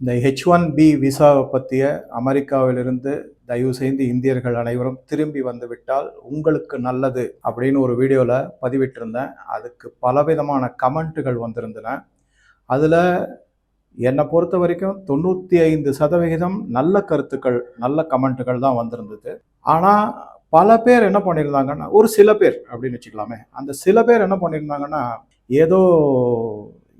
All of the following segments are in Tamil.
இந்த ஹெச் ஒன் பி விசாவை பற்றிய அமெரிக்காவிலிருந்து தயவு செய்து இந்தியர்கள் அனைவரும் திரும்பி வந்துவிட்டால் உங்களுக்கு நல்லது அப்படின்னு ஒரு வீடியோவில் பதிவிட்டிருந்தேன். அதுக்கு பலவிதமான கமெண்ட்டுகள் வந்திருந்தன. அதில் என்னை பொறுத்த வரைக்கும் தொண்ணூற்றி ஐந்து சதவிகிதம் நல்ல கருத்துக்கள் நல்ல கமெண்ட்டுகள் தான் வந்திருந்தது. ஆனால் பல பேர் என்ன பண்ணியிருந்தாங்கன்னா ஒரு சில பேர் அப்படின்னு வச்சுக்கலாமே. அந்த சில பேர் என்ன பண்ணியிருந்தாங்கன்னா ஏதோ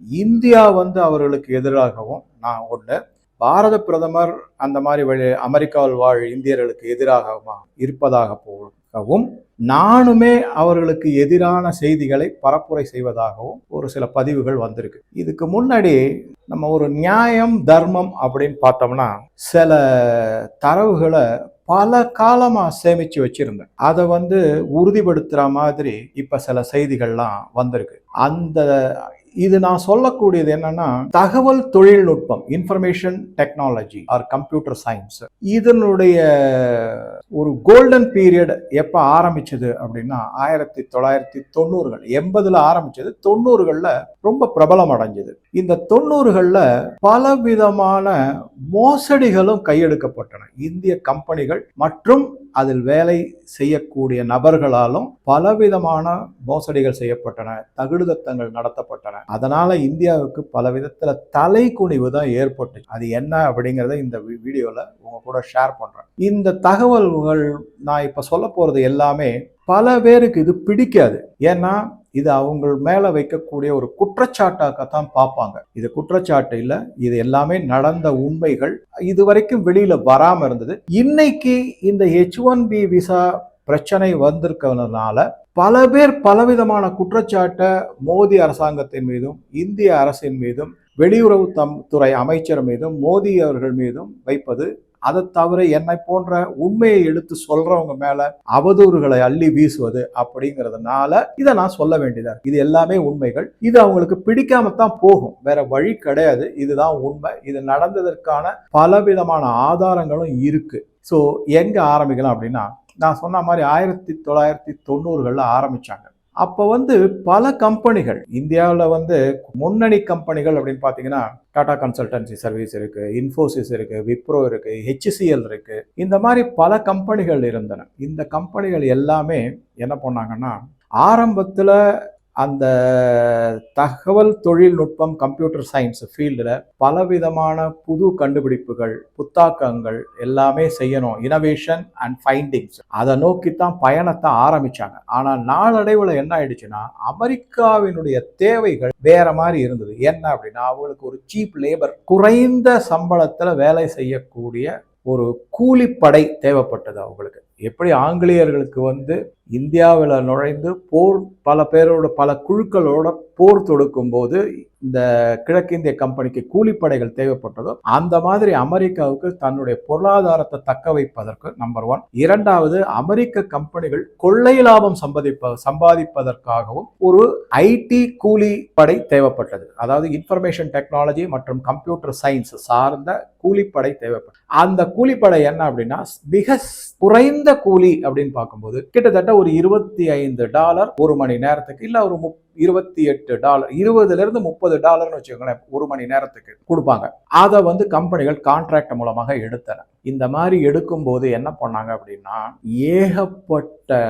இந்தியா வந்து அவர்களுக்கு எதிராகவும் நான் ஒன்று பாரத பிரதமர் அந்த மாதிரி வழி அமெரிக்காவில் வாழ் இந்தியர்களுக்கு எதிராக இருப்பதாக போகவும் நானுமே அவர்களுக்கு எதிரான செய்திகளை பரப்புரை செய்வதாகவும் ஒரு சில பதிவுகள் வந்திருக்கு. இதுக்கு முன்னாடி நம்ம ஒரு நியாயம் தர்மம் அப்படின்னு பார்த்தோம்னா சில தரவுகளை பல காலமாக சேமித்து வச்சுருந்தேன். அதை வந்து உறுதிப்படுத்துகிற மாதிரி இப்போ சில செய்திகள்லாம் வந்திருக்கு. அந்த இது நான் சொல்லக்கூடியது என்னன்னா தகவல் தொழில்நுட்பம் information technology or computer science இதனுடைய ஒரு கோல்டன் பீரியட் எப்போ ஆரம்பிச்சது அப்படின்னா ஆயிரத்தி தொள்ளாயிரத்தி தொண்ணூறுகள் எண்பதுல ஆரம்பிச்சது தொண்ணூறுகளில் ரொம்ப பிரபலம் அடைஞ்சது. இந்த தொண்ணூறுகள்ல பலவிதமான மோசடிகளும் கையெடுக்கப்பட்டன. இந்திய கம்பெனிகள் மற்றும் அதில் வேலை செய்யக்கூடிய நபர்களாலும் பலவிதமான மோசடிகள் செய்யப்பட்டன தகுடுதத்தங்கள் நடத்தப்பட்டன. அதனால இந்தியாவுக்கு பல விதத்துல குனிவு தான் ஏற்பட்டு அது என்ன அப்படிங்கிறத இந்த வீடியோல உங்க கூட ஷேர் பண்றேன். இந்த தகவல்கள் நான் இப்ப சொல்ல போறது எல்லாமே பல பேருக்கு இது பிடிக்காது. ஏன்னா இது அவங்க மேல வைக்கக்கூடிய ஒரு தான் பார்ப்பாங்க. இது குற்றச்சாட்டு இல்ல இது எல்லாமே நடந்த உண்மைகள். இது வரைக்கும் வெளியில வராம இருந்தது. இன்னைக்கு இந்த ஹெச் ஒன் பி விசா பிரச்சனை வந்திருக்கிறதுனால பல பேர் பலவிதமான குற்றச்சாட்டை மோடி அரசாங்கத்தின் மீதும் இந்திய அரசின் மீதும் வெளியுறவு தம் துறை அமைச்சர் மீதும் மோடி அவர்கள் மீதும் வைப்பது அதை தவிர என்னை போன்ற உண்மையை எடுத்து சொல்றவங்க மேல அவதூறுகளை அள்ளி வீசுவது அப்படிங்கிறதுனால இதை நான் சொல்ல வேண்டியதா இது எல்லாமே உண்மைகள். இது அவங்களுக்கு பிடிக்காம தான் போகும். வேற வழி கிடையாது. இதுதான் உண்மை. இது நடந்ததற்கான பலவிதமான ஆதாரங்களும் இருக்கு. ஸோ எங்க ஆரம்பிக்கலாம் அப்படின்னா நான் சொன்ன மாதிரி ஆயிரத்தி தொள்ளாயிரத்தி தொண்ணூறுகளில் ஆரம்பிச்சாங்க. அப்போ வந்து பல கம்பெனிகள் இந்தியாவில் வந்து முன்னணி கம்பெனிகள் அப்படின்னு பார்த்தீங்கன்னா டாடா கன்சல்டன்சி சர்வீஸ் இருக்கு இன்ஃபோசிஸ் இருக்கு விப்ரோ இருக்கு ஹெச்சிசிஎல் இருக்கு. இந்த மாதிரி பல கம்பெனிகள் இருந்தன. இந்த கம்பெனிகள் எல்லாமே என்ன பண்ணாங்கன்னா ஆரம்பத்தில் அந்த தகவல் தொழில்நுட்பம் கம்ப்யூட்டர் சயின்ஸ் ஃபீல்டில் பலவிதமான புது கண்டுபிடிப்புகள் புத்தாக்கங்கள் எல்லாமே செய்யணும். இனோவேஷன் அண்ட் ஃபைண்டிங்ஸ் அதை நோக்கி தான் பயணத்தை ஆரம்பிச்சாங்க. ஆனால் நாளடைவில் என்ன ஆயிடுச்சுன்னா அமெரிக்காவினுடைய தேவைகள் வேற மாதிரி இருந்தது. என்ன அப்படின்னா அவங்களுக்கு ஒரு சீப் லேபர் குறைந்த சம்பளத்தில் வேலை செய்யக்கூடிய ஒரு கூலிப்படை தேவைப்பட்டது அவங்களுக்கு. எப்படி ஆங்கிலேயர்களுக்கு வந்து இந்தியாவில் நுழைந்து போர் பல பேரோட பல குழுக்களோட போர் தொடுக்கும் போது இந்த கிழக்கிந்திய கம்பெனிக்கு கூலிப்படைகள் தேவைப்பட்டதோ அந்த மாதிரி அமெரிக்காவுக்கு தன்னுடைய பொருளாதாரத்தை தக்க வைப்பதற்கு நம்பர் ஒன் இரண்டாவது அமெரிக்க கம்பெனிகள் கொள்ளை லாபம் சம்பாதிப்ப சம்பாதிப்பதற்காகவும் ஒரு ஐடி கூலி படை தேவைப்பட்டது. அதாவது இன்ஃபர்மேஷன் டெக்னாலஜி மற்றும் கம்ப்யூட்டர் சயின்ஸ் சார்ந்த கூலிப்படை தேவைப்பட்டது. அந்த கூலிப்படை என்ன அப்படின்னா மிக குறைந்த கூலி அப்படின்னு பார்க்கும்போது கிட்டத்தட்ட ஒரு இருபத்தி ஐந்து டாலர் ஒரு மணி நேரத்துக்கு இல்ல ஒரு முப் இருபத்தி எட்டு டாலர் இருபதுல இருந்து முப்பது டாலர்னு வச்சுக்கோங்களேன் ஒரு மணி நேரத்துக்கு கொடுப்பாங்க. அதை வந்து கம்பெனிகள் கான்ட்ராக்ட் மூலமாக எடுத்தன. இந்த மாதிரி எடுக்கும்போது என்ன பண்ணாங்க அப்படின்னா ஏகப்பட்ட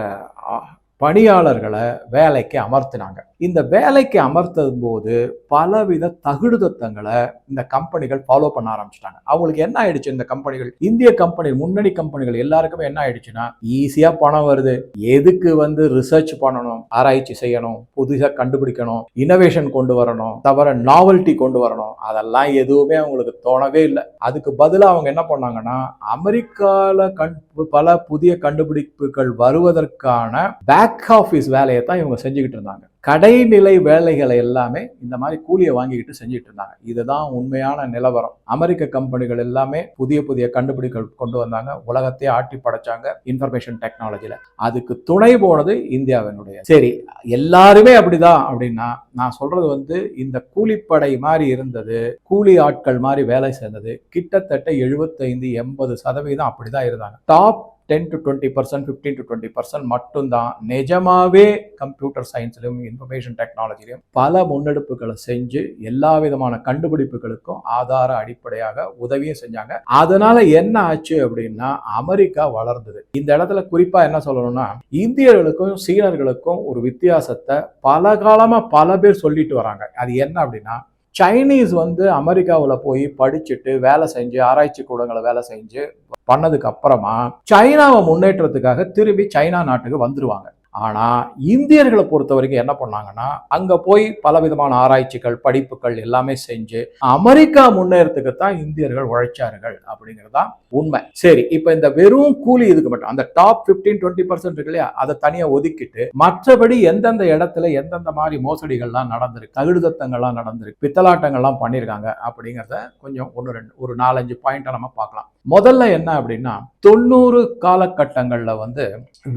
பணியாளர்களை வேலைக்கு அமர்த்தினாங்க. இந்த வேலைக்கு அமர்த்தும் போது பலவித தகுடுதத்தங்களை இந்த கம்பெனிகள் ஃபாலோ பண்ண ஆரம்பிச்சிட்டாங்க. அவங்களுக்கு என்ன ஆயிடுச்சு இந்த கம்பெனிகள்? இந்திய கம்பெனி முன்னணி கம்பெனிகள் எல்லாருக்குமே என்ன ஆயிடுச்சுன்னா ஈஸியா பணம் வருது. எதுக்கு வந்து ரிசர்ச் பண்ணணும் ஆராய்ச்சி செய்யணும் புதுசாக கண்டுபிடிக்கணும் இனோவேஷன் கொண்டு வரணும் தவிர நாவல்ட்டி கொண்டு வரணும் அதெல்லாம் எதுவுமே அவங்களுக்கு தோணவே இல்லை. அதுக்கு பதிலாக அவங்க என்ன பண்ணாங்கன்னா அமெரிக்காவில் கண் பல புதிய கண்டுபிடிப்புகள் வருவதற்கான பேக் ஆஃபீஸ் வேலையை தான் இவங்க செஞ்சுக்கிட்டு இருந்தாங்க. கடைநிலை வேலைகளை எல்லாமே இந்த மாதிரி கூலியை வாங்கிக்கிட்டு செஞ்சுட்டு இருந்தாங்க. இதுதான் உண்மையான நிலவரம். அமெரிக்க கம்பெனிகள் எல்லாமே புதிய புதிய கண்டுபிடிப்புகள் கொண்டு வந்தாங்க. உலகத்தையே ஆட்டி படைச்சாங்க இன்ஃபர்மேஷன் டெக்னாலஜியில் அதுக்கு துணை போனது இந்தியாவினுடைய. சரி எல்லாருமே அப்படிதான் அப்படின்னா நான் சொல்றது வந்து இந்த கூலிப்படை மாதிரி இருந்தது கூலி ஆட்கள் மாதிரி வேலை சேர்ந்தது கிட்டத்தட்ட எழுபத்தைந்து எண்பது சதவீதம் அப்படிதான் இருந்தாங்க. Top ten to twenty percent fifteen to twenty percent மட்டும்தான். நிஜமாவே கம்ப்யூட்டர் சயின்ஸ்லையும் இன்ஃபர்மேஷன் டெக்னாலஜிலையும் பல முன்னெடுப்புகளை செஞ்சு எல்லா விதமான கண்டுபிடிப்புகளுக்கும் ஆதார அடிப்படையாக உதவியும் செஞ்சாங்க. அதனால என்ன ஆச்சு அப்படின்னா அமெரிக்கா வளர்ந்தது. இந்த இடத்துல குறிப்பா என்ன சொல்லணும்னா இந்தியர்களுக்கும் சீனர்களுக்கும் ஒரு வித்தியாசத்தை பல காலமா பல பேர் சொல்லிட்டு வராங்க. அது என்ன அப்படின்னா சைனீஸ் வந்து அமெரிக்காவில் போய் படிச்சுட்டு வேலை செஞ்சு ஆராய்ச்சி கூடங்களை வேலை செஞ்சு பண்ணதுக்கு அப்புறமா சைனாவை முன்னேற்றத்துக்காக திரும்பி சைனா நாட்டுக்கு வந்துடுவாங்க ஆனால் இந்தியர்களை பொறுத்த வரைக்கும் என்ன பண்ணாங்கன்னா அங்கே போய் பலவிதமான ஆராய்ச்சிகள் படிப்புகள் எல்லாமே செஞ்சு அமெரிக்கா முன்னேறத்துக்கு தான் இந்தியர்கள் உழைச்சார்கள் அப்படிங்கிறது தான் உண்மை. சரி இப்போ இந்த வெறும் கூலி இதுக்கு மட்டும் அந்த டாப் 15 டுவெண்ட்டி பர்சன்ட் இருக்கு இல்லையா? அதை தனியாக ஒதுக்கிட்டு மற்றபடி எந்தெந்த இடத்துல எந்தெந்த மாதிரி மோசடிகள்லாம் நடந்திருக்கு தகுடுதத்தங்கள்லாம் நடந்திருக்கு பித்தலாட்டங்கள்லாம் பண்ணியிருக்காங்க அப்படிங்கிறத கொஞ்சம் ஒன்று ரெண்டு ஒரு நாலஞ்சு பாயிண்ட்டை நம்ம பார்க்கலாம். முதல்ல என்ன அப்படின்னா தொண்ணூறு காலகட்டங்களில் வந்து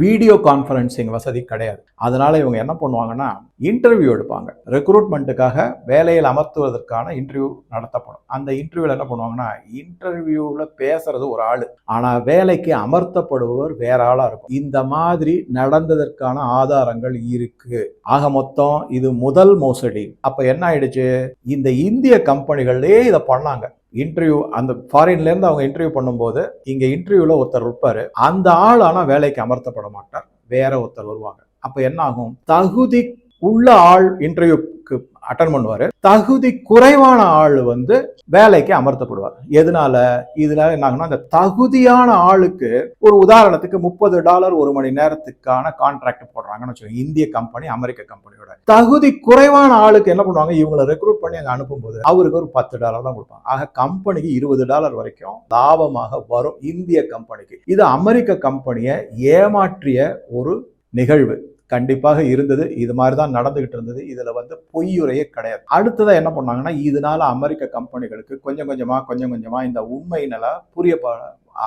வீடியோ கான்ஃபரன்சிங் வசதி கிடையாது. அதனால இவங்க என்ன பண்ணுவாங்கன்னா இன்டர்வியூ எடுப்பாங்க. ரெக்ரூட்மெண்ட்டுக்காக வேலையில் அமர்த்துவதற்கான இன்டர்வியூ நடத்தப்படும். அந்த இன்டர்வியூவில் என்ன பண்ணுவாங்கன்னா இன்டர்வியூவில் பேசுறது ஒரு ஆள். ஆனால் வேலைக்கு அமர்த்தப்படுபவர் வேற ஆளாக இருக்கும். இந்த மாதிரி நடந்ததற்கான ஆதாரங்கள் இருக்கு. ஆக மொத்தம் இது முதல் மோசடி. அப்போ என்ன ஆயிடுச்சு? இந்த இந்திய கம்பெனிகளே இதை பண்ணாங்க. இன்டர்வியூ அந்த ஃபாரின்ல இருந்து அவங்க இன்டர்வியூ பண்ணும்போது இங்க இன்டர்வியூல ஒருத்தர் இருப்பாரு. அந்த ஆள் ஆனா வேலைக்கு அமர்த்தப்பட மாட்டார். வேற ஒருத்தர் வருவாங்க. அப்ப என்ன ஆகும்? தகுதி உள்ள ஆள் இன்டர்வியூ இன்டர்வியூக்கு அட்டன் பண்ணுவார். தகுதி குறைவான ஆள் வந்து வேலைக்கு அமர்த்தப்படுவார். எதனால? இதில் என்ன அந்த தகுதியான ஆளுக்கு ஒரு உதாரணத்துக்கு முப்பது டாலர் ஒரு மணி நேரத்துக்கான கான்ட்ராக்ட் போடுறாங்கன்னு வச்சுக்கோங்க. இந்திய கம்பெனி அமெரிக்க கம்பெனியோட தகுதி குறைவான ஆளுக்கு என்ன பண்ணுவாங்க? இவங்களை ரெக்ரூட் பண்ணி அங்கே அனுப்பும்போது அவருக்கு ஒரு பத்து டாலர் தான் கொடுப்பாங்க. ஆக கம்பெனிக்கு இருபது டாலர் வரைக்கும் லாபமாக வரும் இந்திய கம்பெனிக்கு இது அமெரிக்க கம்பெனியை ஏமாற்றிய ஒரு நிகழ்வு. கண்டிப்பாக இருந்தது. இது மாதிரி தான் நடந்துகிட்டு இருந்தது. இதில் வந்து பொய்யுரையே கிடையாது. அடுத்ததாக என்ன பண்ணாங்கன்னா இதனால அமெரிக்க கம்பெனிகளுக்கு கொஞ்சம் கொஞ்சமாக கொஞ்சம் கொஞ்சமாக இந்த உண்மை நிலை புரிய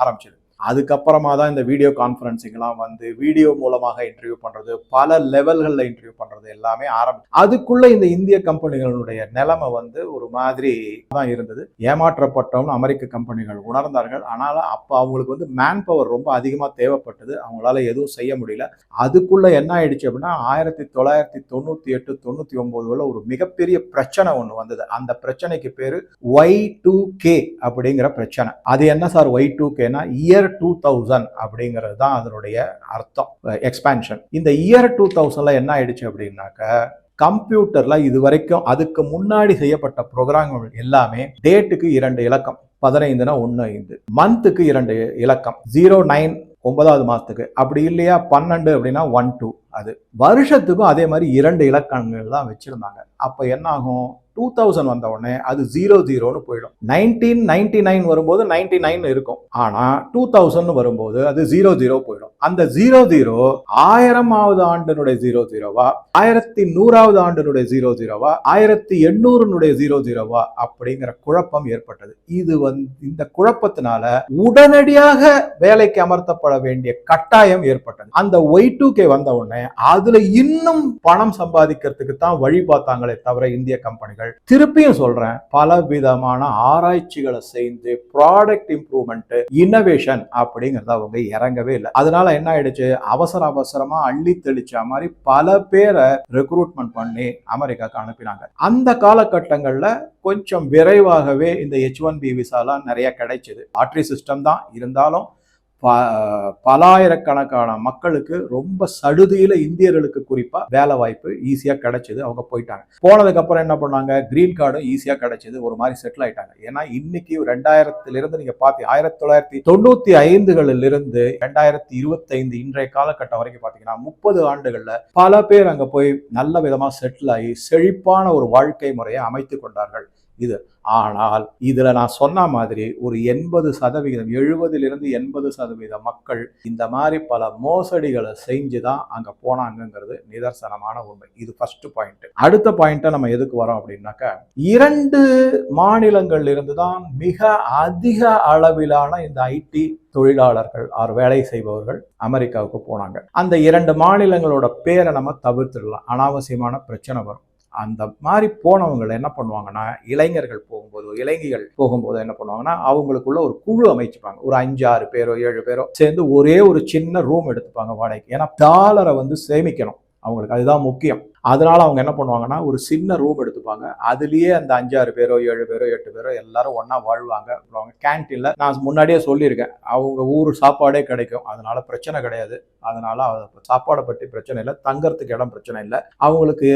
ஆரம்பிச்சது. அதுக்கப்புறமா தான் இந்த வீடியோ கான்ஃபரன்சிங்லாம் வந்து வீடியோ மூலமாக இன்டர்வியூ பண்றது பல லெவல்களில் இன்டர்வியூ பண்றது எல்லாமே ஆரம்பி அதுக்குள்ள இந்த இந்திய கம்பெனிகளுடைய நிலைமை வந்து ஒரு மாதிரி தான் இருந்தது. ஏமாற்றப்பட்டவங்க அமெரிக்க கம்பெனிகள் உணர்ந்தார்கள். ஆனால் அப்போ அவங்களுக்கு வந்து மேன் பவர் ரொம்ப அதிகமாக தேவைப்பட்டது. அவங்களால எதுவும் செய்ய முடியல. அதுக்குள்ள என்ன ஆயிடுச்சு அப்படின்னா ஆயிரத்தி தொள்ளாயிரத்தி தொண்ணூத்தி எட்டு தொண்ணூத்தி ஒம்போதுல ஒரு மிகப்பெரிய பிரச்சனை ஒன்று வந்தது. அந்த பிரச்சனைக்கு பேரு ஒய் டூ கே அப்படிங்கிற பிரச்சனை. அது என்ன சார்? ஒய் டூ கேனா இயர் டூ தௌசண்ட் அப்படிங்கிறது தான் அதனுடைய அர்த்தம். எக்ஸ்பேன்ஷன் இந்த இயர் டூ தௌசண்ட்ல என்ன ஆயிடுச்சு அப்படின்னாக்க கம்ப்யூட்டர்ல இது வரைக்கும் அதுக்கு முன்னாடி செய்யப்பட்ட ப்ரோக்ராம்கள் எல்லாமே டேட்டுக்கு இரண்டு இலக்கம் பதினைந்துனா ஒன்று ஐந்து மந்த்துக்கு இரண்டு இலக்கம் ஜீரோ நைன் ஒன்பதாவது மாதத்துக்கு அப்படி இல்லையா? பன்னெண்டு அப்படின்னா ஒன் டூ அது வருஷத்துக்கும் அதே மாதிரி இரண்டு இலக்கணங்கள் தான் வச்சிருந்தாங்க. அப்போ என்ன ஆகும் டூ தௌசண்ட் வந்த உடனே அது ஜீரோ ஜீரோன்னு போயிடும். நைன்டீன் நைன்டி நைன் வரும்போது நைன்டி நைன் இருக்கும். ஆனா டூ தௌசண்ட் வரும்போது அது ஜீரோ ஜீரோ போயிடும். அந்த ஜீரோ ஜீரோ ஆயிரமாவது ஆண்டினுடைய ஜீரோ ஜீரோவா ஆயிரத்தி நூறாவது ஆண்டினுடைய ஜீரோ ஜீரோவா ஆயிரத்தி எண்ணூறுனுடைய ஜீரோ ஜீரோவா அப்படிங்கிற குழப்பம் ஏற்பட்டது. இது வந்து இந்த குழப்பத்தினால உடனடியாக வேலைக்கு அமர்த்தப்பட வேண்டிய கட்டாயம் ஏற்பட்டது. அந்த ஒய் டூ கே வந்த உடனே அதுல இன்னும் பணம் சம்பாதிக்கிறதுக்கு தான் வழி பார்த்தாங்களே தவிர இந்திய கம்பெனிகள். திருப்பியும் சொல்றேன் பல விதமான ஆராய்ச்சிகளை செய்து ப்ராடக்ட் இம்ப்ரூவ்மெண்ட் இன்னோவேஷன் அப்படிங்கிறத அவங்க இறங்கவே இல்லை. அதனால என்ன ஆயிடுச்சு? அவசர அவசரமா அள்ளி தெளிச்ச மாதிரி பல பேரை ரெக்ரூட்மெண்ட் பண்ணி அமெரிக்காவுக்கு அனுப்பினாங்க. அந்த காலகட்டங்களில் கொஞ்சம் விரைவாகவே இந்த ஹெச் ஒன் பி விசாலாம் நிறைய கிடைச்சது. ஆட்ரி சிஸ்டம் தான் இருந்தாலும் ப பலாயிரக்கணக்கான மக்களுக்கு ரொம்ப சடுதியில இந்தியர்களுக்கு குறிப்பா வேலை வாய்ப்பு ஈஸியா கிடைச்சது. அவங்க போயிட்டாங்க. போனதுக்கு அப்புறம் என்ன பண்ணாங்க? கிரீன் கார்டும் ஈஸியா கிடைச்சது. ஒரு மாதிரி செட்டில் ஆயிட்டாங்க. ஏன்னா இன்னைக்கு ரெண்டாயிரத்துல இருந்து நீங்க பாத்தி ஆயிரத்தி தொள்ளாயிரத்தி தொண்ணூத்தி ஐந்துகளில் இருந்து ரெண்டாயிரத்தி இருபத்தி ஐந்து இன்றைய காலகட்டம் வரைக்கும் பாத்தீங்கன்னா முப்பது ஆண்டுகள்ல பல பேர் அங்க போய் நல்ல விதமா செட்டில் ஆகி செழிப்பான ஒரு வாழ்க்கை முறையை அமைத்து கொண்டார்கள். இது. ஆனால் இதுல நான் சொன்ன மாதிரி ஒரு எண்பது சதவிகிதம் எழுபதிலிருந்து எண்பது சதவீத மக்கள் இந்த மாதிரி பல மோசடிகளை செஞ்சு தான் அங்க போனாங்கங்கிறது நிதர்சனமான உண்மை. இது ஃபர்ஸ்ட் பாயிண்ட் அடுத்த பாயிண்ட்டை நம்ம எதுக்கு வரோம் அப்படின்னாக்கா இரண்டு மாநிலங்கள்ல இருந்து தான் மிக அதிக அளவிலான இந்த ஐடி தொழிலாளர்கள் ஆர் வேலை செய்பவர்கள் அமெரிக்காவுக்கு போனாங்க. அந்த இரண்டு மாநிலங்களோட பேரை நம்ம தவிர்த்துடலாம். அனாவசியமான பிரச்சனை வரும். அந்த மாதிரி போனவங்களை என்ன பண்ணுவாங்கன்னா இளைஞர்கள் போகும்போது இளைஞர்கள் போகும்போது என்ன பண்ணுவாங்கன்னா அவங்களுக்குள்ள ஒரு குழு அமைச்சுப்பாங்க. ஒரு அஞ்சு ஆறு பேரோ ஏழு பேரோ சேர்ந்து ஒரே ஒரு சின்ன ரூம் எடுத்துப்பாங்க வாடகைக்கு. ஏன்னா டாலரை வந்து சேமிக்கணும். அவங்களுக்கு அதுதான் முக்கியம். அதனால அவங்க என்ன பண்ணுவாங்கன்னா ஒரு சின்ன ரூம் எடுத்துப்பாங்க. அதுலயே அந்த அஞ்சாறு பேரோ ஏழு பேரோ எட்டு பேரோ எல்லாரும் ஒன்றா வாழ்வாங்க. அப்புறம் அவங்க கேன்டீன்ல நான் முன்னாடியே சொல்லியிருக்கேன். அவங்க ஊர் சாப்பாடே கிடைக்கும். அதனால பிரச்சனை கிடையாது. அதனால சாப்பாடை பற்றி பிரச்சனை இல்லை. தங்கறதுக்கு இடம் பிரச்சனை இல்லை. அவங்களுக்கு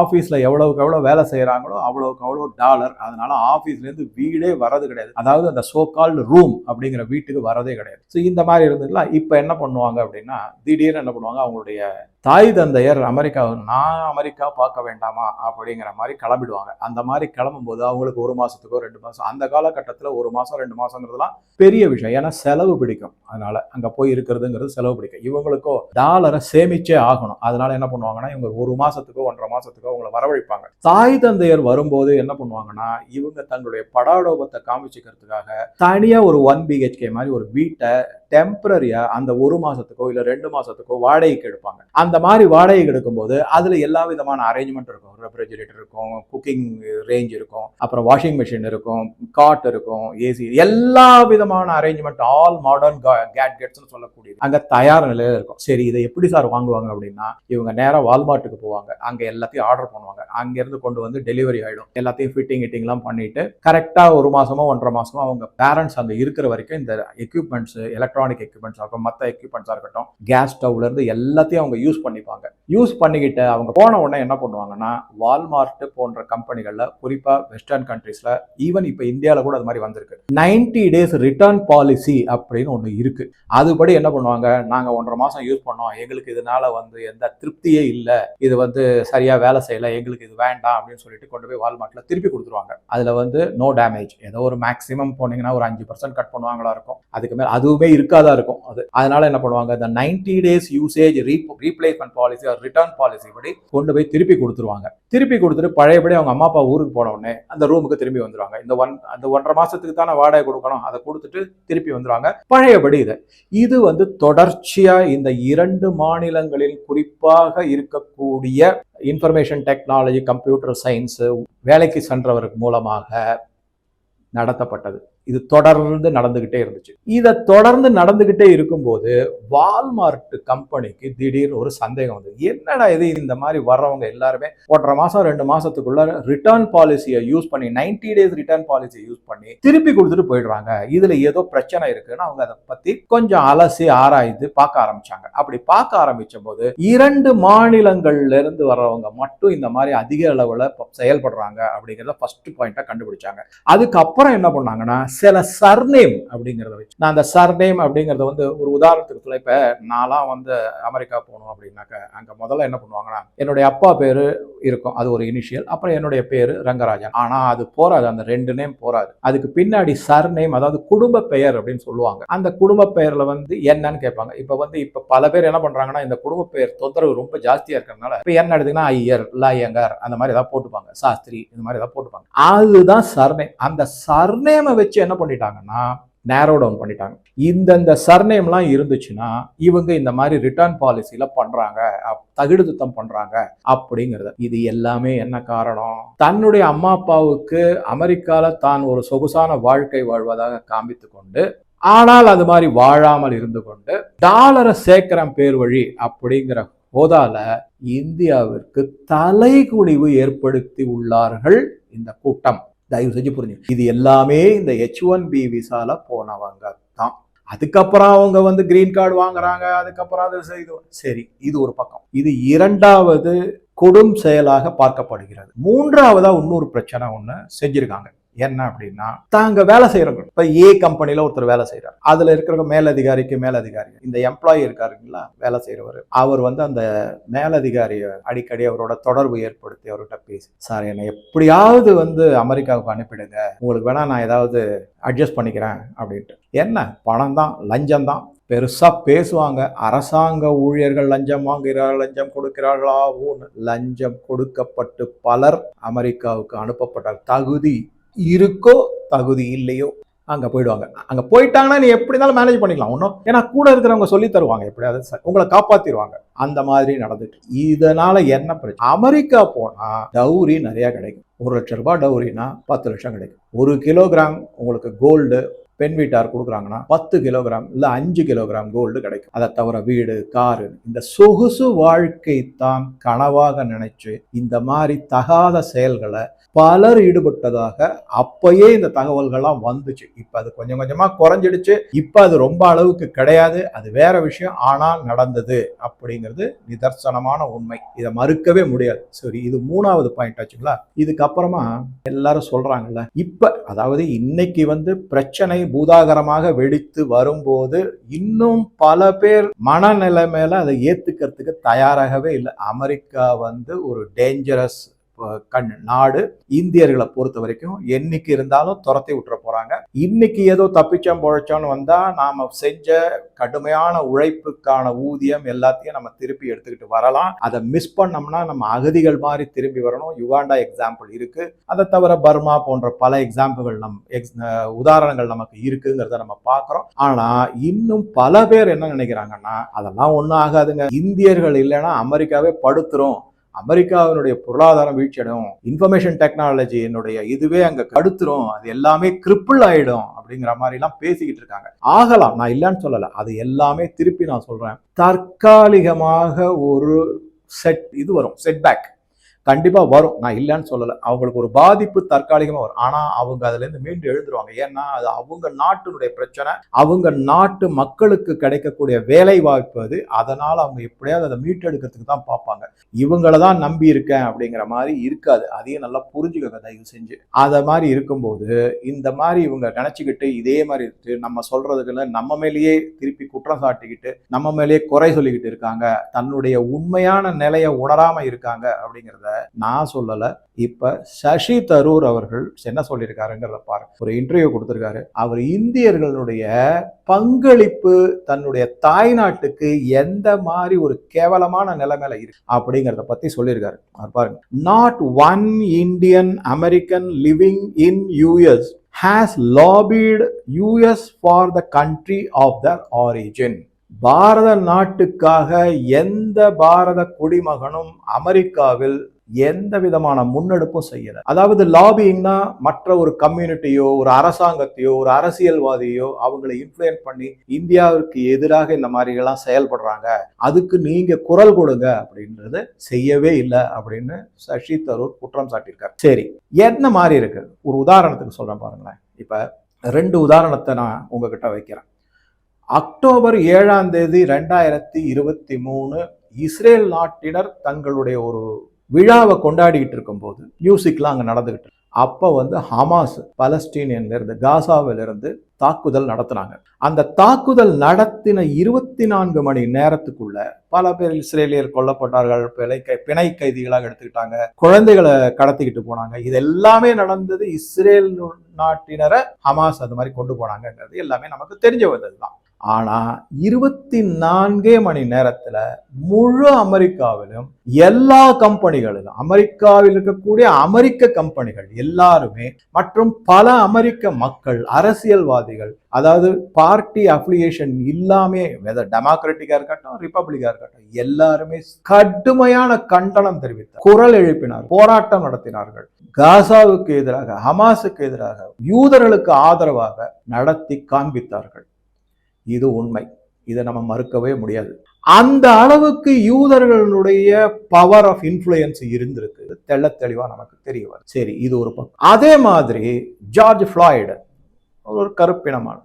ஆஃபீஸில் எவ்வளவுக்கு எவ்வளோ வேலை செய்கிறாங்களோ அவ்வளவுக்கு அவ்வளோ டாலர் அதனால ஆஃபீஸ்லேருந்து வீடே வரது கிடையாது. அதாவது அந்த சோ கால்டு ரூம் அப்படிங்கிற வீட்டுக்கு வரதே கிடையாது. ஸோ இந்த மாதிரி இருந்ததுல இப்போ என்ன பண்ணுவாங்க அப்படின்னா திடீர்னு என்ன பண்ணுவாங்க அவங்களுடைய தாய் தந்தையர் அமெரிக்கா நான் அமெரிக்கா பார்க்க வேண்டாமா அப்படிங்கிற மாதிரி கிளம்பிடுவாங்க. அந்த மாதிரி கிளம்பும்போது அவங்களுக்கு ஒரு மாசத்துக்கோ ரெண்டு மாசம் அந்த காலகட்டத்தில் ஒரு மாசம் ரெண்டு மாசங்கிறதுலாம் பெரிய விஷயம். ஏன்னா செலவு பிடிக்கும். அதனால அங்க போய் இருக்கிறதுங்கிறது செலவு பிடிக்கும். இவங்களுக்கோ டாலரை சேமிச்சே ஆகணும். அதனால என்ன பண்ணுவாங்கன்னா இவங்க ஒரு மாசத்துக்கோ ஒன்றரை மாசத்துக்கோ அவங்கள வரவழைப்பாங்க. தாய் தந்தையர் வரும்போது என்ன பண்ணுவாங்கன்னா இவங்க தங்களுடைய படாடோபத்தை காமிச்சிக்கிறதுக்காக தனியா ஒரு ஒன் பிஹெச்கே மாதிரி ஒரு வீட்டை டெம்பரரியா அந்த ஒரு மாசத்துக்கோ இல்ல ரெண்டு மாசத்துக்கோ வாடகைக்கு எடுப்பாங்க. அந்த மாதிரி வாடகைக்கு எடுக்கும்போது அதுல எல்லா விதமான அரேஞ்ச்மெண்ட் இருக்கும். ரெஃப்ரிஜரேட்டர் இருக்கும் குக்கிங் ரேஞ்ச் இருக்கும் அப்புறம் வாஷிங் மிஷின் இருக்கும் காட் இருக்கும் ஏசி எல்லா விதமான அரேஞ்ச்மெண்ட் ஆல் மாடர்ன் கேட்கெட்ஸ்னு சொல்லக்கூடியது. அங்க தயார் நிலையில இருக்கும். சரி இதை எப்படி சார் வாங்குவாங்க அப்படின்னா இவங்க நேரம் வால்மார்ட்டுக்கு போவாங்க. அங்க எல்லாத்தையும் ஆர்டர் பண்ணுவாங்க. அங்க இருந்து கொண்டு வந்து டெலிவரி ஆயிடும். எல்லாத்தையும் ஃபிட்டிங் கிட்டிங்லாம் பண்ணிட்டு கரெக்டா ஒரு மாசமோ ஒன்றரை மாசமோ அவங்க பேரண்ட்ஸ் அங்க இருக்கிற வரைக்கும் இந்த எக்யூப்மெண்ட்ஸ் எலக்ட்ரானிக் எக்யூப்மெண்ட்ஸாக இருக்கட்டும் மற்ற எக்யூப்மெண்ட்ஸாக இருக்கட்டும் கேஸ் ஸ்டவ்லேருந்து எல்லாத்தையும் அவங்க யூஸ் பண்ணிப்பாங்க. யூஸ் பண்ணிக்கிட்டு அவங்க போன உடனே என்ன பண்ணுவாங்கன்னா வால்மார்ட் போன்ற கம்பெனிகளில் குறிப்பாக வெஸ்டர்ன் கண்ட்ரீஸில் ஈவன் இப்போ இந்தியாவில் கூட அது மாதிரி வந்திருக்கு. 90 டேஸ் ரிட்டர்ன் பாலிசி அப்படின்னு ஒன்று இருக்குது அதுபடி என்ன பண்ணுவாங்க நாங்கள் ஒன்றரை மாதம் யூஸ் பண்ணோம் எங்களுக்கு இதனால் வந்து எந்த திருப்தியே இல்லை இது வந்து சரியாக வேலை செய்யல எங்களுக்கு இது வேண்டாம் அப்படின்னு சொல்லிட்டு கொண்டு போய் வால்மார்ட்டில் திருப்பி கொடுத்துருவாங்க. அதில் வந்து நோ டேமேஜ் ஏதோ ஒரு மேக்ஸிமம் போனீங்கன்னா ஒரு அஞ்சு பர்சன்ட் கட் பண்ணுவாங்களா இருக்கும். அதுக்கு மேலே அதுவுமே இருக்காதா இருக்கும் அது. அதனால என்ன பண்ணுவாங்க இந்த 90 days usage replacement policy return policy படி கொண்டு போய் திருப்பி கொடுத்துருவாங்க. திருப்பி கொடுத்துட்டு பழையபடி அவங்க அம்மா அப்பா ஊருக்கு போன உடனே அந்த ரூமுக்கு திரும்பி வந்துருவாங்க. இந்த ஒன் அந்த ஒன்றரை மாசத்துக்கு தானே வாடகை கொடுக்கணும் அதை கொடுத்துட்டு திருப்பி வந்துருவாங்க. பழையபடி இது. இது வந்து தொடர்ச்சியா இந்த இரண்டு மாநிலங்களில் குறிப்பாக இருக்கக்கூடிய இன்ஃபர்மேஷன் டெக்னாலஜி கம்ப்யூட்டர் சயின்ஸ் வேலைக்கு சென்றவர்கள் மூலமாக நடத்தப்பட்டது. இது தொடர்ந்து நடந்துகிட்டே இருந்துச்சு. இதை தொடர்ந்து நடந்துகிட்டே இருக்கும்போது வால்மார்ட் கம்பெனிக்கு திடீர்னு ஒரு சந்தேகம் வந்தது. என்னடா இது இந்த மாதிரி வர்றவங்க எல்லாருமே ஒன்றரை மாசம் ரெண்டு மாசத்துக்குள்ள ரிட்டர்ன் பாலிசியை யூஸ் பண்ணி 90 டேஸ் ரிட்டர்ன் பாலிசியை யூஸ் பண்ணி திருப்பி கொடுத்துட்டு போயிடுறாங்க. இதுல ஏதோ பிரச்சனை இருக்குன்னு அவங்க அதை பத்தி கொஞ்சம் அலசி ஆராய்ந்து பார்க்க ஆரம்பிச்சாங்க. அப்படி பார்க்க ஆரம்பிச்ச போது இரண்டு மாநிலங்கள்ல இருந்து வர்றவங்க மட்டும் இந்த மாதிரி அதிக அளவுல செயல்படுறாங்க அப்படிங்கிறத ஃபர்ஸ்ட் பாயிண்டா கண்டுபிடிச்சாங்க. அதுக்கப்புறம் என்ன பண்ணாங்கன்னா சில சர்நேம் அப்படிங்கிறத வச்சு. நான் அந்த சர்நேம் அப்படிங்கிறத வந்து ஒரு உதாரணத்துக்கு சொல்ல இப்போ நான்லாம் வந்து அமெரிக்கா போகணும் அப்படின்னாக்க அங்கே முதல்ல என்ன பண்ணுவாங்கன்னா என்னுடைய அப்பா பேர் இருக்கும். அது ஒரு இனிஷியல் அப்புறம் என்னுடைய பேர் ரங்கராஜன். ஆனால் அது போராது அந்த ரெண்டு நேம் போராது அதுக்கு பின்னாடி சர்நேம் அதாவது குடும்ப பெயர் அப்படின்னு சொல்லுவாங்க. அந்த குடும்ப பெயரில் வந்து என்னன்னு கேட்பாங்க. இப்போ வந்து இப்போ பல பேர் என்ன பண்ணுறாங்கன்னா இந்த குடும்ப பெயர் தொந்தரவு ரொம்ப ஜாஸ்தியாக இருக்கிறதுனால இப்போ என்ன எடுத்தீங்கன்னா ஐயர் லாயங்கர் அந்த மாதிரி ஏதாவது போட்டுப்பாங்க. சாஸ்திரி இந்த மாதிரி ஏதாவது போட்டுப்பாங்க. அதுதான் சர்நேம். அந்த சர்நேமை வச்சு என்ன பண்ணிட்டாங்கன்னா நேரோ டவுன் பண்ணிட்டாங்க. இந்தந்த சர்நேம்லாம் இருந்துச்சுன்னா இவங்க இந்த மாதிரி ரிட்டர்ன் பாலிசியில பண்றாங்க அப்- தகுடுத்தம் பண்றாங்க அப்படிங்கிறது. இது எல்லாமே என்ன காரணம்? தன்னுடைய அம்மா அப்பாவுக்கு அமெரிக்கால தான் ஒரு சொகுசான வாழ்க்கை வாழ்வதாக காமித்து கொண்டு ஆனால் அது மாதிரி வாழாமல் இருந்து கொண்டு டாலரை சேர்க்கிறேன் பேர் வழி அப்படிங்கிற போதால இந்தியாவிற்கு தலைகுனிவு ஏற்படுத்தி உள்ளார்கள் இந்த கூட்டம். தயவு செஞ்சு புரிஞ்சு. இது எல்லாமே இந்த ஹெச் ஒன் பி விசால போனவங்க தான். அதுக்கப்புறம் அவங்க வந்து கிரீன் கார்டு வாங்குறாங்க அதுக்கப்புறம் அது செய்து சரி இது ஒரு பக்கம். இது இரண்டாவது கொடும் செயலாக பார்க்கப்படுகிறது. மூன்றாவதா இன்னொரு பிரச்சனை ஒன்று செஞ்சிருக்காங்க. என்ன அப்படின்னா தாங்க வேலை செய்யறவங்க இப்ப ஏ கம்பெனில ஒருத்தர் வேலை செய்கிறார் அதுல இருக்கிற மேலதிகாரிக்கு மேலதிகாரி. இந்த எம்ப்ளாயி இருக்காருங்களா? வேலை செய்யறவர் அவர் வந்து அந்த மேலதிகாரியை அடிக்கடி அவரோட தொடர்பு ஏற்படுத்தி அவர்கிட்ட பேசி சார் என்னை எப்படியாவது வந்து அமெரிக்காவுக்கு அனுப்பிடுங்க. உங்களுக்கு வேணா நான் ஏதாவது அட்ஜஸ்ட் பண்ணிக்கிறேன் அப்படின்ட்டு. என்ன? பணம் தான் லஞ்சம் தான். பெருசா பேசுவாங்க. அரசாங்க ஊழியர்கள் லஞ்சம் வாங்குகிறார்கள் லஞ்சம் கொடுக்கிறார்களா? லஞ்சம் கொடுக்கப்பட்டு பலர் அமெரிக்காவுக்கு அனுப்பப்பட்டார். தகுதி இருக்கோ தகுதி இல்லையோ? அங்கே போயிடுவாங்க. அங்கே போயிட்டாங்கன்னா நீ எப்படி இருந்தாலும் மேனேஜ் பண்ணிக்கலாம். ஒன்றும் ஏன்னா கூட இருக்கிறவங்க சொல்லி தருவாங்க. எப்படியாவது உங்களை காப்பாத்திடுவாங்க. அந்த மாதிரி நடந்துட்டு இதனால என்ன பிரச்சனை? அமெரிக்கா போனா டவுரி நிறைய கிடைக்கும். ஒரு லட்சம் ரூபாய் டவுரினா பத்து லட்சம் கிடைக்கும். ஒரு கிலோகிராம் உங்களுக்கு கோல்டு பெண் வீட்டார் கொடுக்குறாங்கன்னா பத்து கிலோகிராம் இல்லை அஞ்சு கிலோகிராம் கோல்டு கிடைக்கும். அதை தவிர வீடு காரு இந்த சொகுசு வாழ்க்கை தான் கனவாக நினைச்சு இந்த மாதிரி தகாத செயல்களை பலர் ஈடுபட்டதாக அப்பயே இந்த தகவல்கள்லாம் வந்துச்சு. இப்போ அது கொஞ்சம் கொஞ்சமாக குறைஞ்சிடுச்சு. இப்போ அது ரொம்ப அளவுக்கு கிடையாது. அது வேற விஷயம். ஆனால் நடந்தது அப்படிங்கிறது நிதர்சனமான உண்மை. இதை மறுக்கவே முடியாது. சரி இது மூணாவது பாயிண்ட் ஆச்சுங்களா? இதுக்கப்புறமா எல்லாரும் சொல்றாங்கல்ல இப்ப அதாவது இன்னைக்கு வந்து பிரச்சனை பூதாகரமாக வெடித்து வரும்போது இன்னும் பல பேர் மனநிலைமையில அதை ஏத்துக்கிறதுக்கு தயாராகவே இல்லை. அமெரிக்கா வந்து ஒரு டேஞ்சரஸ் கண் நாடு இந்தியர்களை பொறுத்த வரைக்கும் என்னைக்கு இருந்தாலும் துரத்தி விட்டுற போறாங்க. இன்னைக்கு ஏதோ தப்பிச்சோம் பொழைச்சோன்னு வந்தா நாம செஞ்ச கடுமையான உழைப்புக்கான ஊதியம் எல்லாத்தையும் நம்ம திருப்பி எடுத்துக்கிட்டு வரலாம். அதை மிஸ் பண்ணோம்னா நம்ம அகதிகள் மாதிரி திரும்பி வரணும். யுகாண்டா எக்ஸாம்பிள் இருக்கு. அதை தவிர பர்மா போன்ற பல எக்ஸாம்பிள்கள் நம் எக்ஸ் உதாரணங்கள் நமக்கு இருக்குங்கிறத நம்ம பார்க்குறோம். ஆனா இன்னும் பல பேர் என்ன நினைக்கிறாங்கன்னா அதெல்லாம் ஒன்றும் ஆகாதுங்க. இந்தியர்கள் இல்லைன்னா அமெரிக்காவே படுத்துரும். அமெரிக்காவினுடைய பொருளாதாரம் வீழ்ச்சியடும் இன்ஃபர்மேஷன் டெக்னாலஜி என்னுடைய இதுவே அங்க கடுத்துரும் அது எல்லாமே கிரிப்பிள் ஆயிடும் அப்படிங்கிற மாதிரி எல்லாம் பேசிக்கிட்டு இருக்காங்க. ஆகலாம் நான் இல்லைன்னு சொல்லல அது எல்லாமே திருப்பி நான் சொல்றேன். தற்காலிகமாக ஒரு செட் இது வரும் செட்பேக் கண்டிப்பாக வரும். நான் இல்லைன்னு சொல்லலை. அவங்களுக்கு ஒரு பாதிப்பு தற்காலிகமாக வரும். ஆனால் அவங்க அதுலேருந்து மீண்டும் மீண்டு எழுந்துருவாங்க. ஏன்னா அது அவங்க நாட்டினுடைய பிரச்சனை. அவங்க நாட்டு மக்களுக்கு கிடைக்கக்கூடிய வேலை வாய்ப்பு அது. அதனால் அவங்க எப்படியாவது அதை மீட்டெடுக்கிறதுக்கு தான் பார்ப்பாங்க. இவங்கள தான் நம்பி இருக்கேன் அப்படிங்கிற மாதிரி இருக்காது. அதையும் நல்லா புரிஞ்சுக்கங்க. தயவு செஞ்சு. அதை மாதிரி இருக்கும்போது இந்த மாதிரி இவங்க நினச்சிக்கிட்டு இதே மாதிரி இருக்கு நம்ம சொல்றதுக்குள்ள நம்ம மேலேயே திருப்பி குற்றம் சாட்டிக்கிட்டு நம்ம மேலேயே குறை சொல்லிக்கிட்டு இருக்காங்க. தன்னுடைய உண்மையான நிலையை உணராமல் இருக்காங்க அப்படிங்கிறத நான் சொல்லல. இப்ப சசி தரூர் அவர்கள் என்ன சொல்லியிருக்காருங்கிறத பாருங்க ஒரு இன்டர்வியூ கொடுத்துருக்காரு. அவர் இந்தியர்களுடைய பங்களிப்பு தன்னுடைய தாய் நாட்டுக்கு எந்த மாதிரி ஒரு கேவலமான நிலைமையில இருக்கு அப்படிங்கிறத பத்தி சொல்லியிருக்காரு. அவர் பாருங்க. Not one Indian American living in US has lobbied US for the country of the origin Bharat நாட்டுக்காக எந்த பாரத குடிமகனும் அமெரிக்காவில் எந்த விதமான முன்னெடுப்பும் செய்யல. அதாவது லாபிங்னா மற்ற ஒரு கம்யூனிட்டியோ ஒரு அரசாங்கத்தையோ ஒரு அரசியல்வாதியோ அவங்களை இன்ஃப்ளூயன்ஸ் பண்ணி இந்தியாவிற்கு எதிராக இந்த மாதிரி எல்லாம் செயல்படுறாங்க. அதுக்கு நீங்க குரல் கொடுங்க அப்படின்றது செய்யவே இல்லை அப்படின்னு சசி தரூர் குற்றம் சாட்டியிருக்காரு. சரி என்ன மாதிரி இருக்கு? ஒரு உதாரணத்துக்கு சொல்றேன் பாருங்களேன். இப்ப ரெண்டு உதாரணத்தை நான் உங்ககிட்ட வைக்கிறேன். அக்டோபர் ஏழாம் தேதி ரெண்டாயிரத்தி இருபத்தி மூணு இஸ்ரேல் நாட்டினர் தங்களுடைய ஒரு விழாவை கொண்டாடிக்கிட்டு இருக்கும்போது மியூசிக்லாம் அங்கே நடந்துகிட்டு அப்போ வந்து ஹமாஸ் பலஸ்டீனியன்லேருந்து காசாவிலிருந்து தாக்குதல் நடத்துனாங்க. அந்த தாக்குதல் நடத்தின இருபத்தி நான்கு மணி நேரத்துக்குள்ள பல பேர் இஸ்ரேலியர் கொல்லப்பட்டார்கள் பிழை கை பிணை கைதிகளாக எடுத்துக்கிட்டாங்க குழந்தைகளை கடத்திக்கிட்டு போனாங்க. இது எல்லாமே நடந்தது இஸ்ரேல் நாட்டினரை ஹமாஸ் அது மாதிரி கொண்டு போனாங்கங்கிறது எல்லாமே நமக்கு தெரிஞ்ச வந்ததுதான் ஆனா இருபத்தி நான்கே மணி நேரத்துல முழு அமெரிக்காவிலும் எல்லா கம்பெனிகளிலும் அமெரிக்காவில் இருக்கக்கூடிய அமெரிக்க கம்பெனிகள் எல்லாருமே மற்றும் பல அமெரிக்க மக்கள் அரசியல்வாதிகள் அதாவது பார்ட்டி அஃபிலியேஷன் இல்லாமே வெதர் டெமோக்ராட்டிக்காக இருக்கட்டும் ரிப்பப்ளிக்காக இருக்கட்டும் எல்லாருமே கடுமையான கண்டனம் தெரிவித்தார் குரல் எழுப்பினார் போராட்டம் நடத்தினார்கள். காசாவுக்கு எதிராக ஹமாஸுக்கு எதிராக யூதர்களுக்கு ஆதரவாக நடத்தி காண்பித்தார்கள். இது உண்மை. இதை நம்ம மறுக்கவே முடியாது. அந்த அளவுக்கு யூதர்களுடைய பவர் ஆஃப் இன்ஃப்ளூயன்ஸ் இருந்திருக்கு. தெள்ள தெளிவாக நமக்கு தெரிய வரும். சரி இது ஒரு பக்கம். அதே மாதிரி ஜார்ஜ் ஃப்ளாய்டு ஒரு கருப்பினமான.